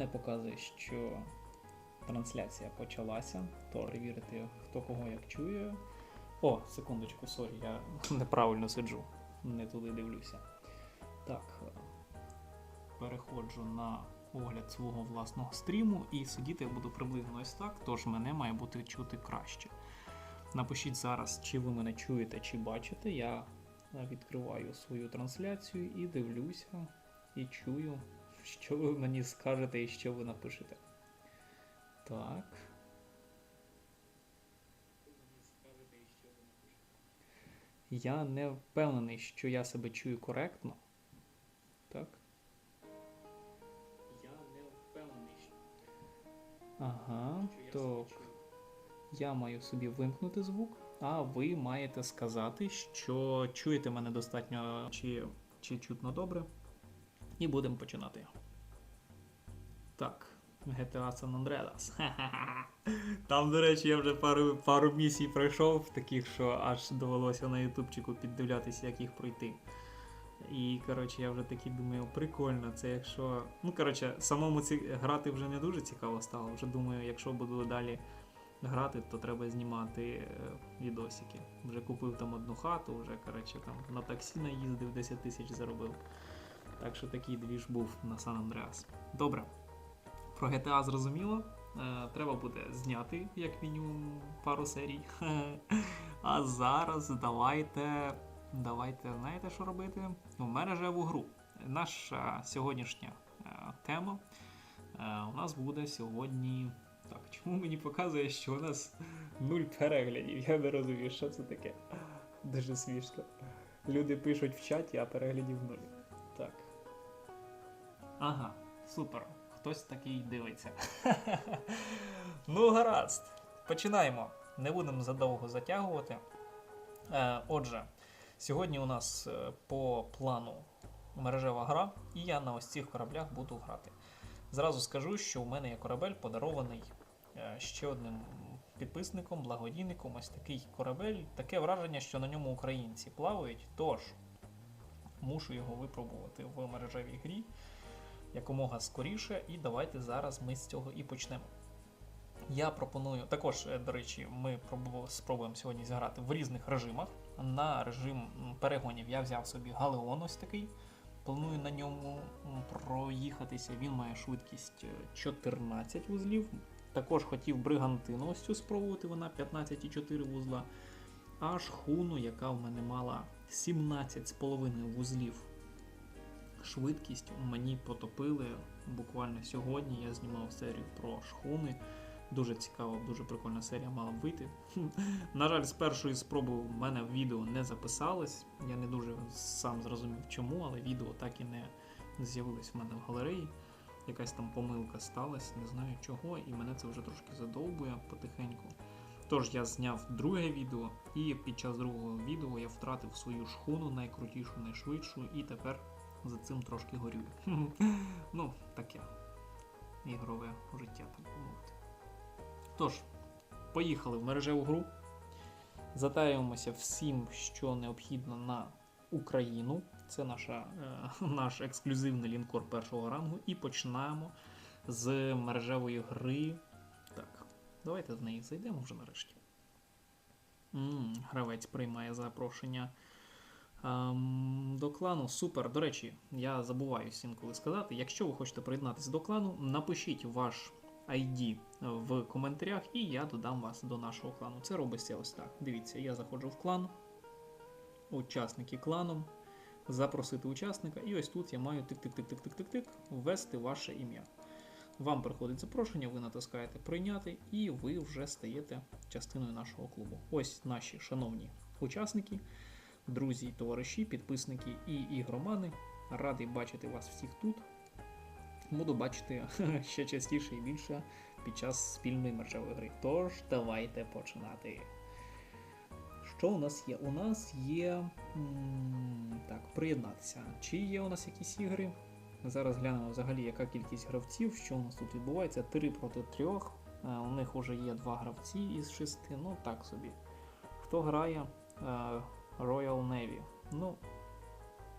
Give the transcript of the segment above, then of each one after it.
мене показує, що трансляція почалася. То перевірити, хто кого як чує. О, секундочку, сорі, я неправильно сиджу, не туди дивлюся. Так, е, переходжу на огляд свого власного стріму і сидіти я буду приблизно ось так, тож мене має бути чути краще. Напишіть зараз, чи ви мене чуєте, чи бачите. Я відкриваю свою трансляцію і дивлюся, і чую, що ви мені скажете і що ви напишете. Так. Я не впевнений, що я себе чую коректно. Так. Я не впевнений, що. Ага, то я маю собі вимкнути звук, а ви маєте сказати, що чуєте мене достатньо чи, чи чутно добре. І будемо починати. Так, GTA San Andreas. Там, до речі, я вже пару, пару місій пройшов, таких, що аж довелося на ютубчику піддивлятися, як їх пройти. І, коротше, я вже такий думаю, прикольно, це якщо. Ну, коротше, самому ці... грати вже не дуже цікаво стало. Вже думаю, якщо буду далі грати, то треба знімати е, відосики. Вже купив там одну хату, вже, коротше, там на таксі наїздив, 10 тисяч заробив. Так що такий двіж був на Сан Андреас. Добре. Про GTA зрозуміло. Е, треба буде зняти, як мінімум, пару серій. А зараз давайте. Давайте, знаєте, що робити? У мене же в гру. Наша сьогоднішня е, тема е, у нас буде сьогодні. Так, чому мені показує, що у нас нуль переглядів? Я не розумію, що це таке. Дуже смішно. Люди пишуть в чаті, а переглядів нуль. Ага, супер. Хтось такий дивиться. ну, гаразд. Починаємо. Не будемо задовго затягувати. Е, отже, сьогодні у нас е, по плану мережева гра, і я на ось цих кораблях буду грати. Зразу скажу, що у мене є корабель подарований е, ще одним підписником, благодійником. Ось такий корабель. Таке враження, що на ньому українці плавають. Тож мушу його випробувати в мережевій грі якомога скоріше, і давайте зараз ми з цього і почнемо. Я пропоную також, е, до речі, ми спробуємо сьогодні зіграти в різних режимах. На режим перегонів я взяв собі Галеон ось такий. Планую на ньому проїхатися. Він має швидкість е, 14 вузлів. Також хотів бригантину ось цю спробувати, вона 15,4 вузла. А шхуну, яка в мене мала 17,5 вузлів швидкість мені потопили. Буквально сьогодні я знімав серію про шхуни. Дуже цікава, дуже прикольна серія мала б вийти. На жаль, з першої спроби в мене відео не записалось. Я не дуже сам зрозумів чому, але відео так і не з'явилось в мене в галереї. Якась там помилка сталася, не знаю чого, і мене це вже трошки задовбує потихеньку. Тож я зняв друге відео, і під час другого відео я втратив свою шхуну, найкрутішу, найшвидшу, і тепер за цим трошки горюю. ну, таке. Ігрове життя, так мовити. Тож, поїхали в мережеву гру. Затаємося всім, що необхідно на Україну. Це наша, е, наш ексклюзивний лінкор першого рангу. І починаємо з мережевої гри. Так, давайте в неї зайдемо вже нарешті. м гравець приймає запрошення. Ем, до клану супер. До речі, я забуваюся інколи сказати. Якщо ви хочете приєднатися до клану, напишіть ваш ID в коментарях, і я додам вас до нашого клану. Це робиться ось так. Дивіться, я заходжу в клан, учасники кланом, запросити учасника, і ось тут я маю тик-тик-тик-тик-тик-тик-тик ввести ваше ім'я. Вам приходить запрошення, ви натискаєте прийняти, і ви вже стаєте частиною нашого клубу. Ось наші шановні учасники друзі, і товариші, підписники і ігромани. Радий бачити вас всіх тут. Буду бачити ще частіше і більше під час спільної мережевої гри. Тож, давайте починати. Що у нас є? У нас є. Так, приєднатися. Чи є у нас якісь ігри? Зараз глянемо взагалі, яка кількість гравців, що у нас тут відбувається. 3 проти 3. У них вже є 2 гравці із 6. Ну так собі. Хто грає? Royal Navy. Ну,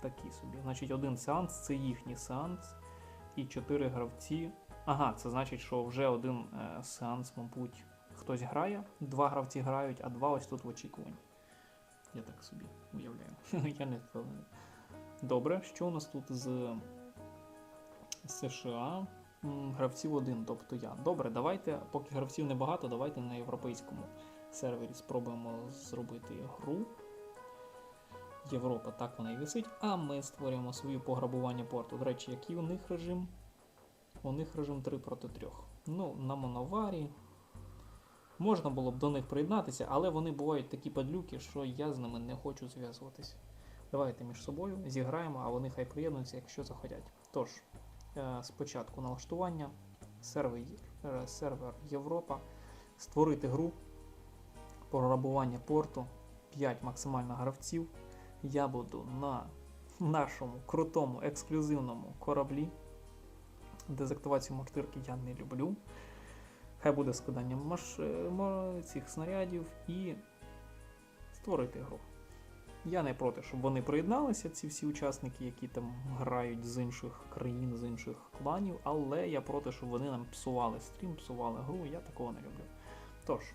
такі собі. Значить, один сеанс це їхній сеанс. І чотири гравці Ага, це значить, що вже один е, сеанс, мабуть, хтось грає, два гравці грають, а два ось тут в очікуванні. Я так собі уявляю. Я не впевнений. Добре, що у нас тут з США? Гравців один, тобто я. Добре, давайте, поки гравців небагато, давайте на європейському сервері спробуємо зробити гру. Європа так вона і висить, а ми створюємо свою пограбування порту. До речі, який у них режим? У них режим 3 проти 3. Ну, на Моноварі. Можна було б до них приєднатися, але вони бувають такі падлюки, що я з ними не хочу зв'язуватися. Давайте між собою зіграємо, а вони хай приєднуються, якщо захотять. Тож, е, спочатку налаштування, сервер, е, сервер Європа, створити гру, пограбування порту, 5 максимально гравців. Я буду на нашому крутому ексклюзивному кораблі. Дезактивацію мортирки я не люблю. Хай буде складання маш... цих снарядів і створити гру. Я не проти, щоб вони приєдналися, ці всі учасники, які там грають з інших країн, з інших кланів, але я проти, щоб вони нам псували стрім, псували гру, я такого не люблю. Тож,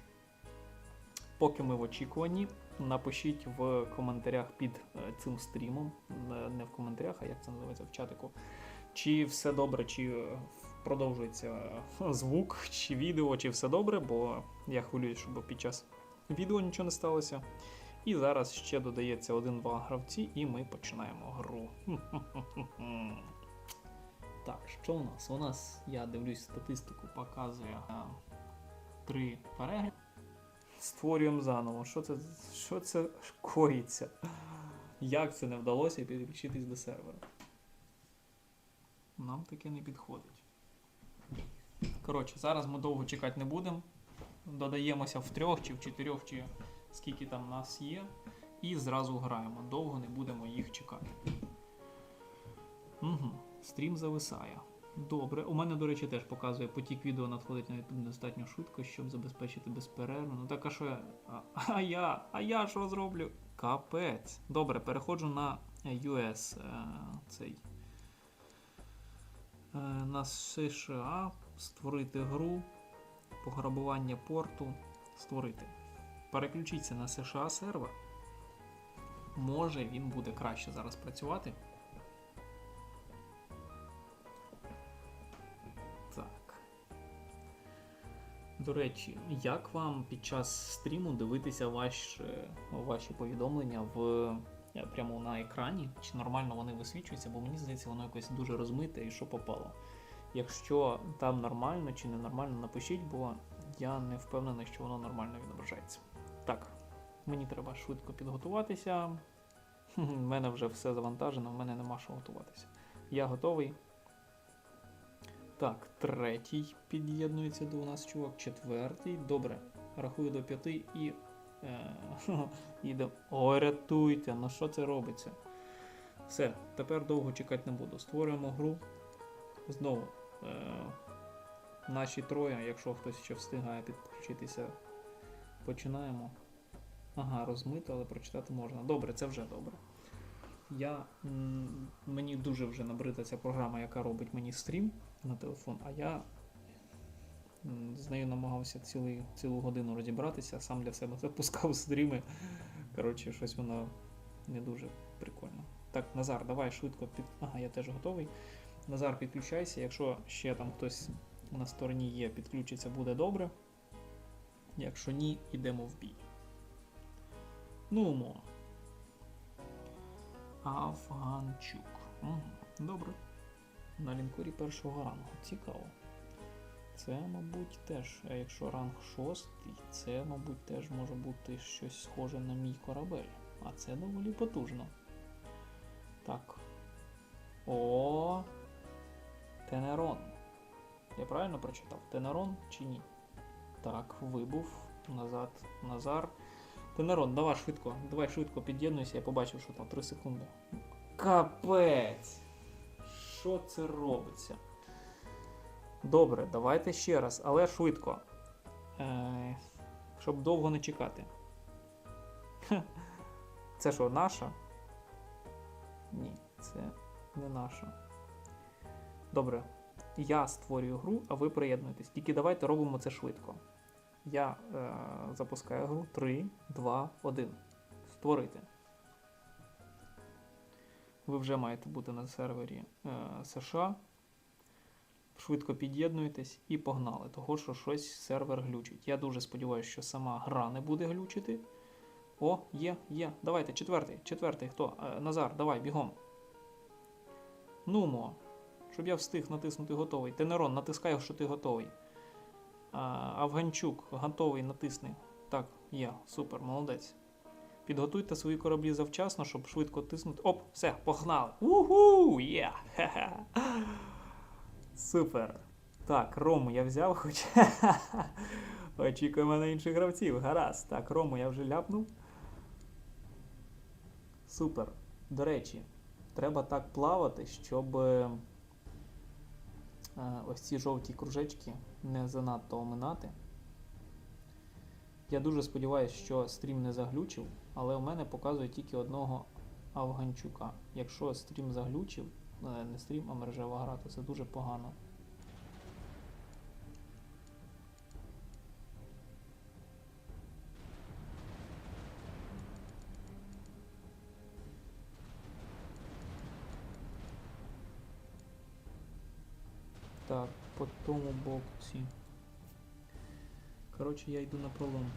поки ми в очікуванні, напишіть в коментарях під е, цим стрімом, не не в коментарях, а як це називається в чатику, чи все добре, чи е, продовжується е, звук, чи відео, чи все добре, бо я хвилююсь, щоб під час відео нічого не сталося. І зараз ще додається один-два гравці, і ми починаємо гру. Так, що у нас? У нас, я дивлюсь статистику, показує три перегляди. Створюємо заново. Що це, що це коїться? Як це не вдалося підключитись до сервера? Нам таке не підходить. Коротше, зараз ми довго чекати не будемо. Додаємося в трьох чи в чотирьох, чи скільки там нас є, і зразу граємо. Довго не будемо їх чекати. Угу. Стрім зависає. Добре. У мене, до речі, теж показує потік відео надходить на YouTube достатньо швидко, щоб забезпечити безперервно. Ну так а що я. А, а я? А я що зроблю? Капець. Добре, переходжу на US е, цей. Е, на США. Створити гру. Пограбування порту. Створити. Переключіться на США сервер. Може він буде краще зараз працювати. До речі, як вам під час стріму дивитися ваші, ваші повідомлення в е, прямо на екрані? Чи нормально вони висвічуються? Бо мені здається, воно якось дуже розмите і що попало. Якщо там нормально чи ненормально, напишіть, бо я не впевнений, що воно нормально відображається. Так, мені треба швидко підготуватися. У мене вже все завантажено, в мене нема що готуватися. Я готовий. Так, третій під'єднується до нас чувак, четвертий. Добре. Рахую до п'яти і. Е. Ой, рятуйте, ну що це робиться? Все, тепер довго чекати не буду. Створюємо гру. Знову. Е, наші троє, якщо хтось ще встигає підключитися, починаємо. Ага, розмито, але прочитати можна. Добре, це вже добре. Я, мені дуже вже набрита ця програма, яка робить мені стрім на телефон, а я з нею намагався цілий, цілу годину розібратися, сам для себе запускав стріми. Коротше, щось воно не дуже прикольно. Так, Назар, давай швидко під. Ага, я теж готовий. Назар, підключайся. Якщо ще там хтось на стороні є, підключиться, буде добре. Якщо ні, йдемо в бій. Ну, мо. Афганчук. Добре. На лінкорі першого рангу. Цікаво. Це, мабуть, теж, а якщо ранг шостий, це, мабуть, теж може бути щось схоже на мій корабель. А це доволі потужно. Так. О. Тенерон. Я правильно прочитав? Тенерон чи ні? Так, вибув. Назад. Назар. Тенерон, давай швидко. Давай швидко під'єднуйся, я побачив, що там 3 секунди. Капець! Що це робиться? Добре, давайте ще раз, але швидко. Е, щоб довго не чекати. Це що, наша? Ні, це не наша. Добре. Я створюю гру, а ви приєднуєтесь. Тільки давайте робимо це швидко. Я е, запускаю гру 3, 2, 1. Створити. Ви вже маєте бути на сервері е, США. Швидко під'єднуєтесь і погнали. Того, що щось сервер глючить. Я дуже сподіваюся, що сама гра не буде глючити. О, є, є. Давайте, четвертий. Четвертий хто? Е, Назар, давай, бігом. Нумо. Щоб я встиг натиснути готовий. Тенерон, натискай, що ти готовий. А, Авганчук, готовий, натисни. Так, є, супер, молодець. Підготуйте свої кораблі завчасно, щоб швидко тиснути. Оп, все, погнали. Уху! Є! Хе-хе. Супер. Так, Рому я взяв, хоч. Очікуємо на інших гравців. Гаразд. Так, Рому я вже ляпнув. Супер. До речі, треба так плавати, щоб е, ось ці жовті кружечки не занадто оминати. Я дуже сподіваюся, що стрім не заглючив, але у мене показує тільки одного Авганчука. Якщо стрім заглючив, е, не стрім, а мережева гра, то це дуже погано. Так, по тому боці. Коротше, я йду на пролом.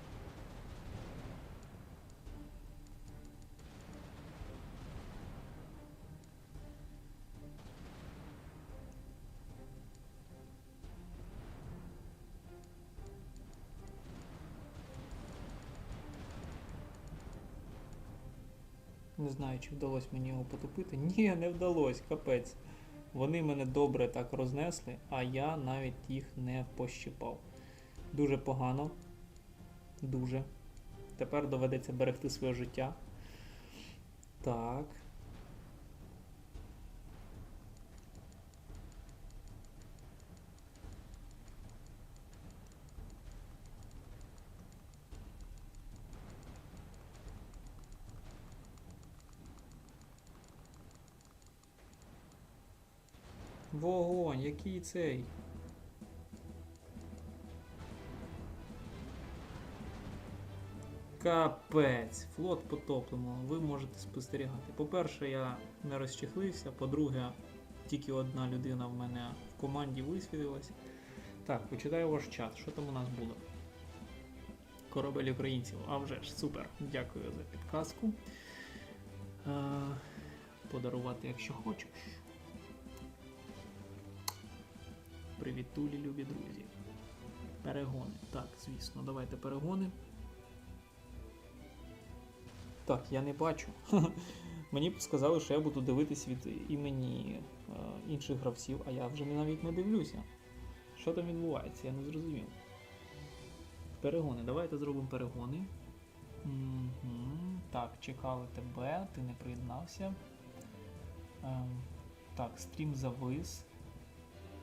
Не знаю, чи вдалося мені його потопити. Ні, не вдалося, капець. Вони мене добре так рознесли, а я навіть їх не пощипав. Дуже погано. Дуже. Тепер доведеться берегти своє життя. Так. Вогонь, який цей? Капець, флот потоплено, ви можете спостерігати. По-перше, я не розчехлився, по-друге, тільки одна людина в мене в команді висвітилась. Так, почитаю ваш чат. Що там у нас було? Корабель українців. А вже ж, супер. Дякую за підказку. Е, подарувати, якщо хочеш. Привіт, тулі, любі друзі. Перегони. Так, звісно, давайте перегони. Так, я не бачу. Мені сказали, що я буду дивитись від імені е, інших гравців, а я вже навіть не дивлюся. Що там відбувається, я не зрозумів. Перегони. Давайте зробимо перегони. Угу. Так, чекали тебе, ти не приєднався. Ем, так, стрім завис.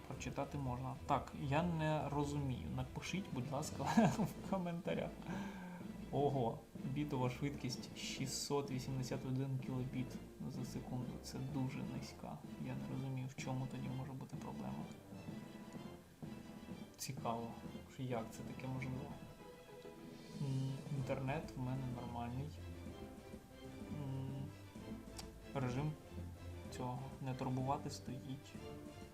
Прочитати можна. Так, я не розумію. Напишіть, будь ласка, в коментарях. Ого, бітова швидкість 681 кілобіт за секунду. Це дуже низька. Я не розумію, в чому тоді може бути проблема. Цікаво, як це таке можливо. Інтернет в мене нормальний. Режим цього не турбувати стоїть.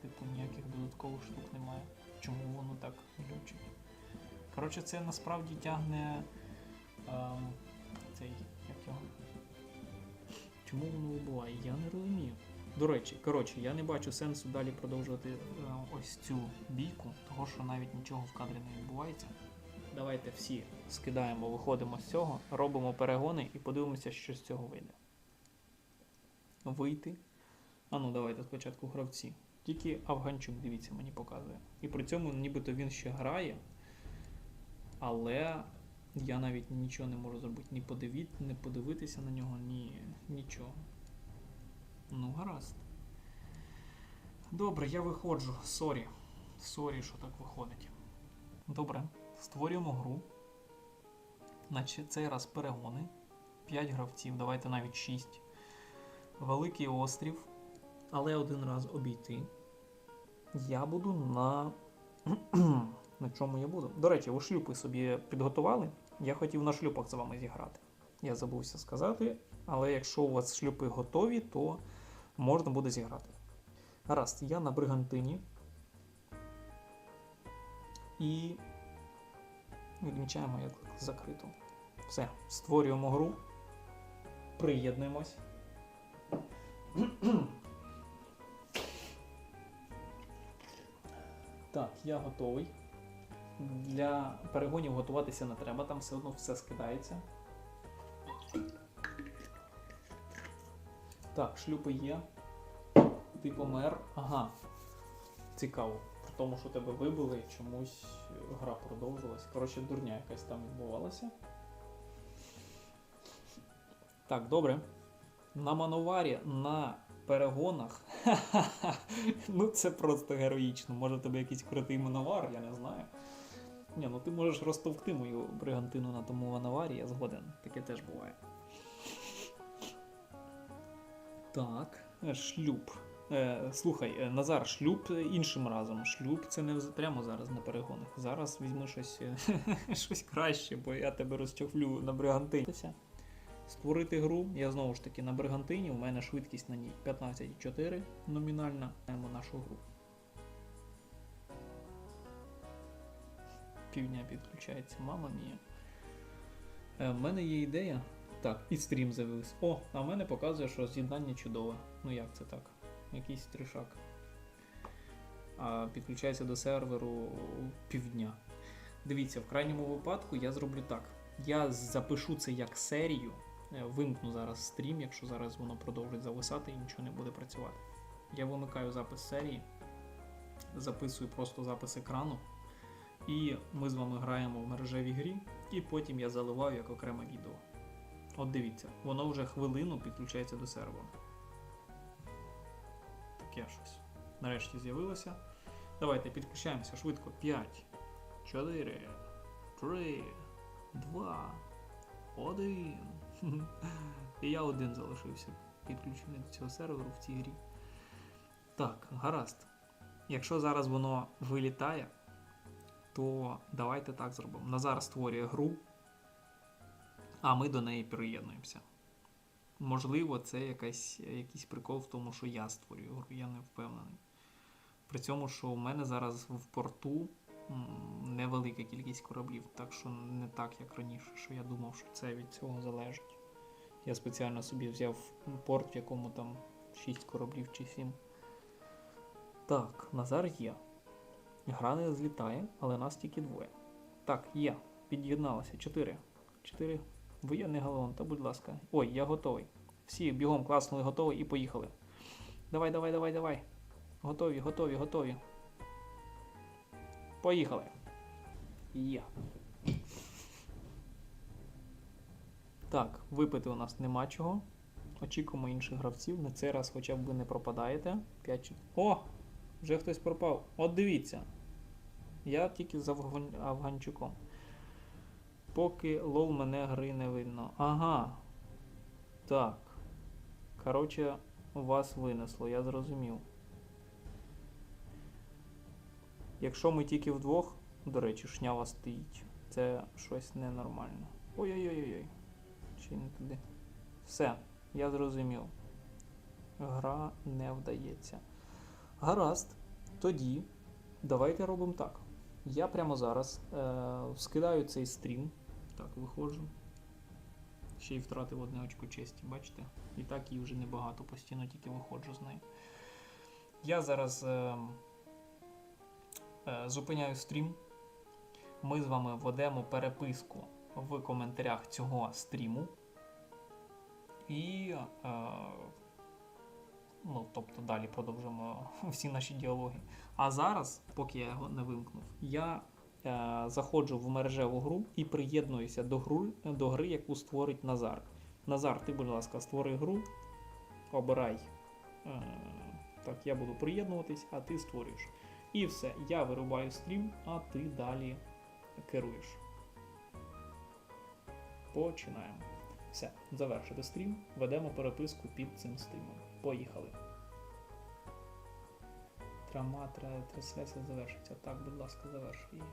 Типу ніяких додаткових штук немає. Чому воно так глючить? Коротше, це насправді тягне ем, цей, як його. Чому воно вибуває? Я не розумію. До речі, коротше, я не бачу сенсу далі продовжувати е, ось цю бійку, того що навіть нічого в кадрі не відбувається. Давайте всі скидаємо, виходимо з цього, робимо перегони і подивимося, що з цього вийде. Вийти. А ну давайте спочатку гравці. Тільки Афганчук, дивіться, мені показує. І при цьому нібито він ще грає, але я навіть нічого не можу зробити. Ні подивіт, не подивитися на нього, ні нічого. Ну, гаразд. Добре, я виходжу. Сорі. Сорі, що так виходить. Добре, створюємо гру. Значить, цей раз перегони. 5 гравців, давайте навіть 6. Великий острів. Але один раз обійти. я буду на. на чому я буду? До речі, ви шлюпи собі підготували. Я хотів на шлюпах з вами зіграти. Я забувся сказати, але якщо у вас шлюпи готові, то можна буде зіграти. Гаразд, я на бригантині. І відмічаємо як закрито. Все, створюємо гру. Приєднуємось. Так, я готовий. Для перегонів готуватися не треба, там все одно все скидається. Так, шлюпи є. Ти помер. Ага. Цікаво. При тому, що тебе вибили, чомусь гра продовжилась. Коротше, дурня якась там відбувалася. Так, добре. На мановарі, на перегонах. ну це просто героїчно. Може в тебе якийсь крутий мановар, я не знаю. Ні, ну ти можеш розтовкти мою бригантину на тому мановарі, я згоден. Таке теж буває. Так, е, шлюб. Е, слухай, е, Назар, шлюб іншим разом. Шлюб це не прямо зараз на перегонах. Зараз візьми щось, е, щось краще, бо я тебе розчохлю на бригантині. Створити гру, я знову ж таки на бригантині, у мене швидкість на ній 15,4 номінальна. Маємо нашу гру. Півдня підключається, мама мія. Е, в мене є ідея. Так, і стрім з'явився. О, а в мене показує, що з'єднання чудове. Ну як це так? Якийсь тришак. А підключається до серверу півдня. Дивіться, в крайньому випадку я зроблю так. Я запишу це як серію. Е, Вимкну зараз стрім, якщо зараз воно продовжить зависати і нічого не буде працювати. Я вимикаю запис серії, записую просто запис екрану. І ми з вами граємо в мережевій грі, і потім я заливаю як окреме відео. От дивіться, воно вже хвилину підключається до серверу. Таке щось. Нарешті з'явилося. Давайте підключаємося швидко. 5, 4, 3, 2, 1. І я один залишився підключений до цього серверу в цій грі. Так, гаразд. Якщо зараз воно вилітає, то давайте так зробимо. Назар створює гру, а ми до неї приєднуємося. Можливо, це якась, якийсь прикол в тому, що я створюю гру, я не впевнений. При цьому, що у мене зараз в порту невелика кількість кораблів, так що не так, як раніше, що я думав, що це від цього залежить. Я спеціально собі взяв порт, в якому там 6 кораблів чи 7. Так, Назар є. Гра не злітає, але нас тільки двоє. Так, є. Під'єдналося. Чотири. Чотири. Воєнний галеон, та будь ласка. Ой, я готовий. Всі бігом класнули, готові і поїхали. Давай, давай, давай, давай. Готові, готові, готові. Поїхали. Є. Так, випити у нас нема чого. Очікуємо інших гравців. На цей раз хоча б ви не пропадаєте. 5 чи... О! Вже хтось пропав. От дивіться. Я тільки з Афган... Афганчуком. Поки лол мене гри не видно. Ага. Так. Коротше, вас винесло, я зрозумів. Якщо ми тільки вдвох, до речі, шнява стоїть, це щось ненормально. Ой-ой-ой-ой. Чи не туди? Все, я зрозумів. Гра не вдається. Гаразд. Тоді давайте робимо так. Я прямо зараз е, скидаю цей стрім. Так, виходжу. Ще й втратив одне очко честі, бачите? І так її вже небагато, постійно тільки виходжу з нею. Я зараз е, зупиняю стрім. Ми з вами введемо переписку в коментарях цього стріму. І е, ну, тобто далі продовжимо всі наші діалоги. А зараз, поки я його не вимкнув, я е, заходжу в мережеву гру і приєднуюся до, гру, до гри, яку створить Назар. Назар, ти, будь ласка, створи гру, обирай. Е, так, я буду приєднуватись, а ти створюєш. І все, я вирубаю стрім, а ти далі керуєш. Починаємо. Все, завершити стрім, ведемо переписку під цим стрімом. Поїхали. трама, тра- трансляція завершиться. Так, будь ласка, завершуй її.